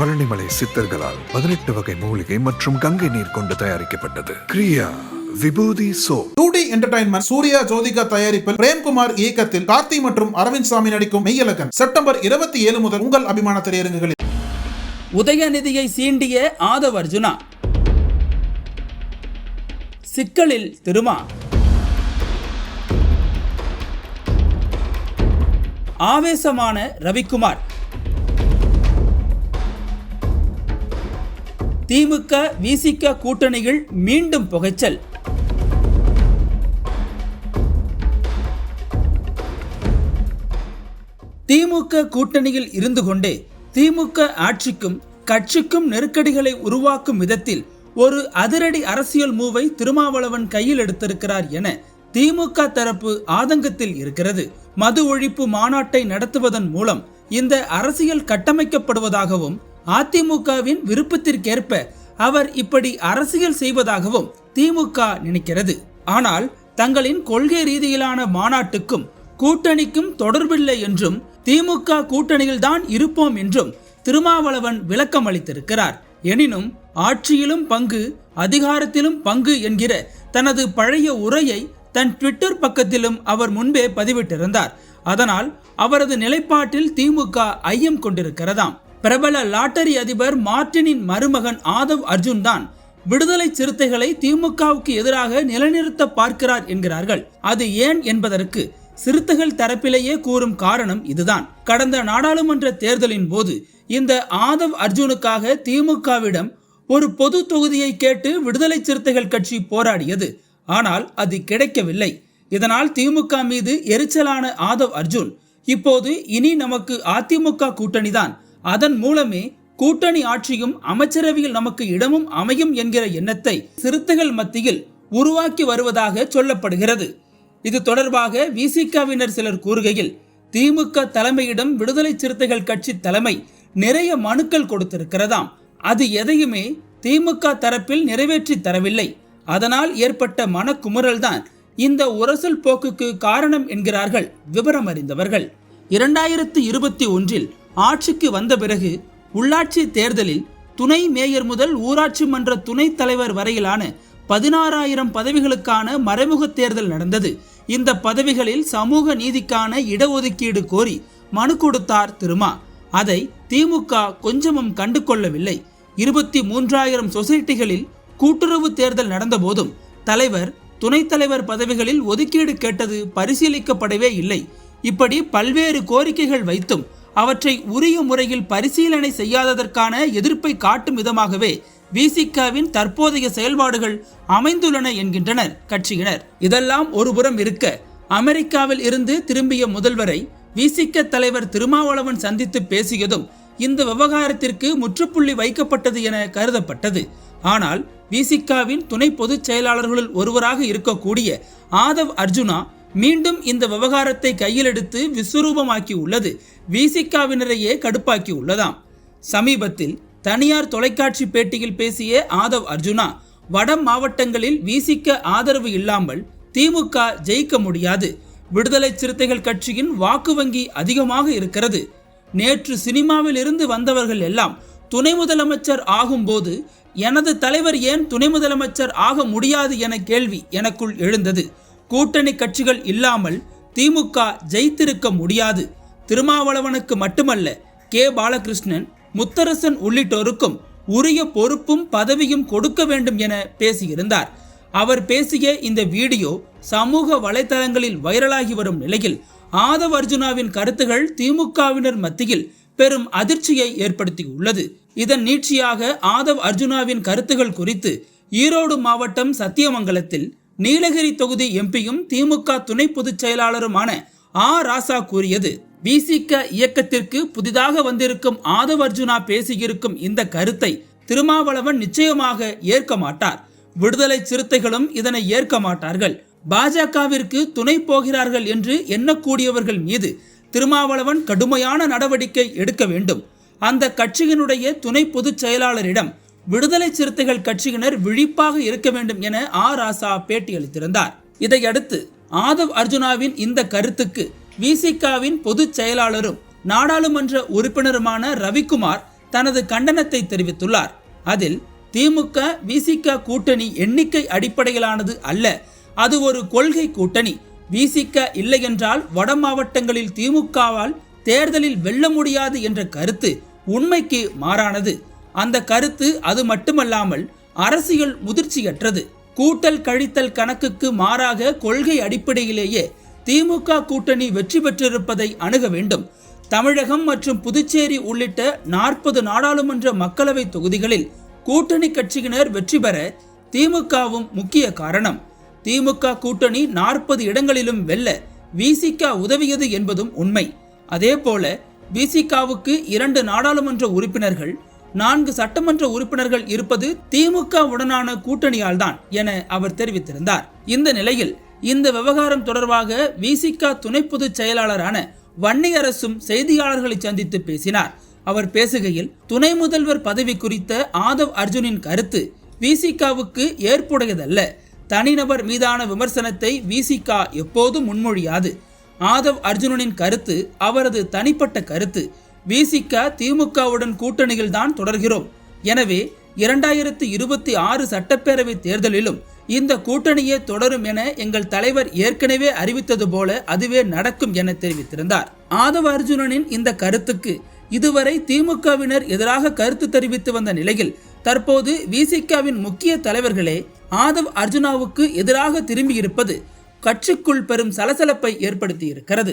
பழனிமலை சித்தர்களால் பதினெட்டு வகை மூலிகை மற்றும் கங்கை நீர் கொண்டு தயாரிக்கப்பட்டது. கிரியா விபூதி so two D entertainment Suriya Jyothika தயாரிப்பில் பிரேம்குமார் இயக்கத்தில் கார்த்தி மற்றும் அரவிந்த் சாமி நடிக்கும் மெய்யலகன் செப்டம்பர் இருபத்தி ஏழு முதல் உங்கள் அபிமான திரையரங்குகளில். உதயநிதியை சீண்டிய ஆதவ் அர்ஜுனா. சிக்கலில் திருமா ஆவேசமான ரவிக்குமார். திமுக விசிக கூட்டணிகள் மீண்டும் புகைச்சல். திமுக கூட்டணியில் இருந்து கொண்டே திமுக ஆட்சிக்கும் கட்சிக்கும் நெருக்கடிகளை உருவாக்கும் விதத்தில் ஒரு அதிரடி அரசியல் மூவை திருமாவளவன் கையில் எடுத்திருக்கிறார் என திமுக தரப்பு ஆதங்கத்தில் இருக்கிறது. மது ஒழிப்பு மாநாட்டை நடத்துவதன் மூலம் இந்த அரசியல் கட்டமைக்கப்படுவதாகவும் அதிமுகவின் விருப்பத்திற்கேற்ப அவர் இப்படி அரசியல் செய்வதாகவும் திமுக நினைக்கிறது. ஆனால் தங்களின் கொள்கை ரீதியிலான மாநாட்டுக்கும் கூட்டணிக்கும் தொடர்பில்லை என்றும் திமுக கூட்டணியில்தான் இருப்போம் என்றும் திருமாவளவன் விளக்கம் அளித்திருக்கிறார். எனினும் ஆட்சியிலும் பங்கு அதிகாரத்திலும் பங்கு என்கிற தனது பழைய உரையை தன் ட்விட்டர் பக்கத்திலும் அவர் முன்பே பதிவிட்டிருந்தார். அதனால் அவரது நிலைப்பாட்டில் திமுக ஐயம் கொண்டிருக்கிறதாம். பிரபல லாட்டரி அதிபர் மார்டினின் மருமகன் ஆதவ் அர்ஜுன் தான் விடுதலை சிறுத்தைகளை திமுகவுக்கு எதிராக நிலைநிறுத்த பார்க்கிறார் என்கிறார்கள். அது ஏன் என்பதற்கு சிறுத்தைகள் தரப்பிலேயே கூறும் காரணம் இதுதான். கடந்த நாடாளுமன்ற தேர்தலின் போது இந்த ஆதவ் அர்ஜுனுக்காக திமுகவிடம் ஒரு பொது தொகுதியை கேட்டு விடுதலை சிறுத்தைகள் கட்சி போராடியது. ஆனால் அது கிடைக்கவில்லை. இதனால் திமுக மீது எரிச்சலான ஆதவ் அர்ஜுன். இப்போது இனி நமக்கு அதிமுக கூட்டணிதான். அதன் மூலமே கூட்டணி ஆட்சியும் அமைச்சரவையில் நமக்கு இடமும் அமையும் என்கிற எண்ணத்தை சிறுத்தைகள் மத்தியில் உருவாக்கி வருவதாக சொல்லப்படுகிறது. இது தொடர்பாக விசிகாவினர் சிலர் கூறுகையில் திமுக தலைமையிடம் விடுதலை சிறுத்தைகள் கட்சி தலைமை நிறைய மனுக்கள் கொடுத்திருக்கிறதாம். அது எதையுமே திமுக தரப்பில் நிறைவேற்றி தரவில்லை. அதனால் ஏற்பட்ட மனக்குமுறல்தான் இந்த உரசல் போக்குக்கு காரணம் என்கிறார்கள் விவரம் அறிந்தவர்கள் இரண்டாயிரத்து இருபத்தி ஒன்றில் ஆட்சிக்கு வந்த பிறகு உள்ளாட்சி தேர்தலில் துணை மேயர் முதல் ஊராட்சி மன்ற துணைத் தலைவர் வரையிலான பதினாறாயிரம் பதவிகளுக்கான மறைமுக தேர்தல் நடந்தது. இந்த பதவிகளில் சமூக நீதிக்கான இடஒதுக்கீடு கோரி மனு கொடுத்தார் திருமா. அதை திமுக கொஞ்சமும் கண்டு கொள்ளவில்லை இருபத்தி மூன்றாயிரம் சொசைட்டிகளில் கூட்டுறவு தேர்தல் நடந்தபோதும் தலைவர் துணைத் தலைவர் பதவிகளில் ஒதுக்கீடு கேட்டது பரிசீலிக்கப்படவே இல்லை. இப்படி பல்வேறு கோரிக்கைகள் வைத்தும் அவற்றை உரிய முறையில் பரிசீலனை செய்யாததற்கான எதிர்ப்பை காட்டும் விதமாகவே விசிகாவின் தற்போதைய செயல்பாடுகள் அமைந்துள்ளன என்கின்றனர் கட்சியினர். இதெல்லாம் ஒருபுறம் இருக்க அமெரிக்காவில் இருந்து திரும்பிய முதல்வரை விசிக தலைவர் திருமாவளவன் சந்தித்து பேசியதும் இந்த விவகாரத்திற்கு முற்றுப்புள்ளி வைக்கப்பட்டது என கருதப்பட்டது. ஆனால் விசிகாவின் துணை பொதுச் செயலாளர்களுள் ஒருவராக இருக்கக்கூடிய ஆதவ் அர்ஜுனா மீண்டும் இந்த விவகாரத்தை கையில் எடுத்து விஸ்வரூபமாக்கி உள்ளது விசிகாவினரையே கடுப்பாக்கி உள்ளதாம் சமீபத்தில் தனியார் தொலைக்காட்சி பேட்டியில் பேசிய ஆதவ் அர்ஜுனா வட மாவட்டங்களில் விசிக்க ஆதரவு இல்லாமல் திமுக ஜெயிக்க முடியாது. விடுதலை சிறுத்தைகள் கட்சியின் வாக்கு வங்கி அதிகமாக இருக்கிறது. நேற்று சினிமாவில் இருந்து வந்தவர்கள் எல்லாம் துணை முதலமைச்சர் ஆகும்போது எனது தலைவர் ஏன் துணை முதலமைச்சர் ஆக முடியாது என கேள்வி எனக்குள் எழுந்தது. கூட்டணி கட்சிகள் இல்லாமல் திமுக ஜெயித்திருக்க முடியாது. திருமாவளவனுக்கு மட்டுமல்ல கே. பாலகிருஷ்ணன் முத்தரசன் உள்ளிட்டோருக்கும் உரிய பொறுப்பும் பதவியும் கொடுக்க வேண்டும் என பேசியிருந்தார். அவர் பேசிய இந்த வீடியோ சமூக வலைதளங்களில் வைரலாகி வரும் நிலையில் ஆதவ் அர்ஜுனாவின் கருத்துகள் திமுகவினர் மத்தியில் பெரும் அதிர்ச்சியை ஏற்படுத்தியுள்ளது. இதன் நீட்சியாக ஆதவ் அர்ஜுனாவின் கருத்துகள் குறித்து ஈரோடு மாவட்டம் சத்தியமங்கலத்தில் நீலகிரி தொகுதி எம்பியும் திமுக துணை பொதுச் செயலாளருமான ஆ. ராசா கூறியது விசிக இயக்கத்திற்கு புதிதாக வந்திருக்கும் ஆதவ் அர்ஜுனா பேசியிருக்கும் இந்த கருத்தை திருமாவளவன் நிச்சயமாக ஏற்க மாட்டார். விடுதலை சிறுத்தைகளும் இதனை ஏற்க மாட்டார்கள். பாஜகவிற்கு துணை போகிறார்கள் என்று எண்ணக்கூடியவர்கள் மீது திருமாவளவன் கடுமையான நடவடிக்கை எடுக்க வேண்டும். அந்த கட்சியினுடைய துணை பொதுச் செயலாளரிடம் விடுதலை சிறுத்தைகள் கட்சியினர் விழிப்பாக இருக்க வேண்டும் என ஆ. ராசா பேட்டியளித்திருந்தார். இதையடுத்து ஆதவ் அர்ஜுனாவின் இந்த கருத்துக்கு விசிகாவின் பொதுச் செயலாளரும் நாடாளுமன்ற உறுப்பினருமான ரவிக்குமார் தனது கண்டனத்தை தெரிவித்துள்ளார். அதில் திமுக விசிக கூட்டணி எண்ணிக்கை அடிப்படையிலானது அல்ல. அது ஒரு கொள்கை கூட்டணி. விசிக இல்லை என்றால் வட மாவட்டங்களில் திமுகவால் தேர்தலில் வெல்ல முடியாது என்ற கருத்து உண்மைக்கு மாறானது. அந்த கருத்து அது மட்டுமல்லாமல் அரசியல் முதிர்ச்சியற்றது. கூட்டல் கழித்தல் கணக்குக்கு மாறாக கொள்கை அடிப்படையிலேயே திமுக கூட்டணி வெற்றி பெற்றிருப்பதை அணுக வேண்டும். தமிழகம் மற்றும் புதுச்சேரி உள்ளிட்ட நாற்பது நாடாளுமன்ற மக்களவை தொகுதிகளில் கூட்டணி கட்சியினர் வெற்றி பெற திமுகவும் முக்கிய காரணம். திமுக கூட்டணி நாற்பது இடங்களிலும் வெல்ல விசிக உதவியது என்பதும் உண்மை. அதேபோல விசிகாவுக்கு இரண்டு நாடாளுமன்ற உறுப்பினர்கள் நான்கு சட்டமன்ற உறுப்பினர்கள் இருப்பது திமுக உடனான கூட்டணியால் தான் என அவர் தெரிவித்திருந்தார். இந்த நிலையில் இந்த விவகாரம் தொடர்பாக விசிக துணை பொதுச் செயலாளரான வன்னியரசும் செய்தியாளர்களை சந்தித்து பேசினார். அவர் பேசுகையில் துணை முதல்வர் பதவி குறித்த ஆதவ் அர்ஜுனின் கருத்து விசிகாவுக்கு ஏற்புடையதல்ல. தனிநபர் மீதான விமர்சனத்தை விசிகா எப்போதும் முன்மொழியாது. ஆதவ் அர்ஜுனனின் கருத்து அவரது தனிப்பட்ட கருத்து. விசிக திமுகவுடன் கூட்டணியில் தான் தொடர்கிறோம். எனவே இரண்டாயிரத்து இருபத்தி ஆறு சட்டப்பேரவை தேர்தலிலும் இந்த கூட்டணியே தொடரும் என எங்கள் தலைவர் ஏற்கனவே அறிவித்தது போல அதுவே நடக்கும் என தெரிவித்திருந்தார். ஆதவ அர்ஜுனனின் இந்த கருத்துக்கு இதுவரை திமுகவினர் எதிராக கருத்து தெரிவித்து வந்த நிலையில் தற்போது விசிகாவின் முக்கிய தலைவர்களே ஆதவ் அர்ஜுனாவுக்கு எதிராக திரும்பியிருப்பது கட்சிக்குள் பெரும் சலசலப்பை ஏற்படுத்தி இருக்கிறது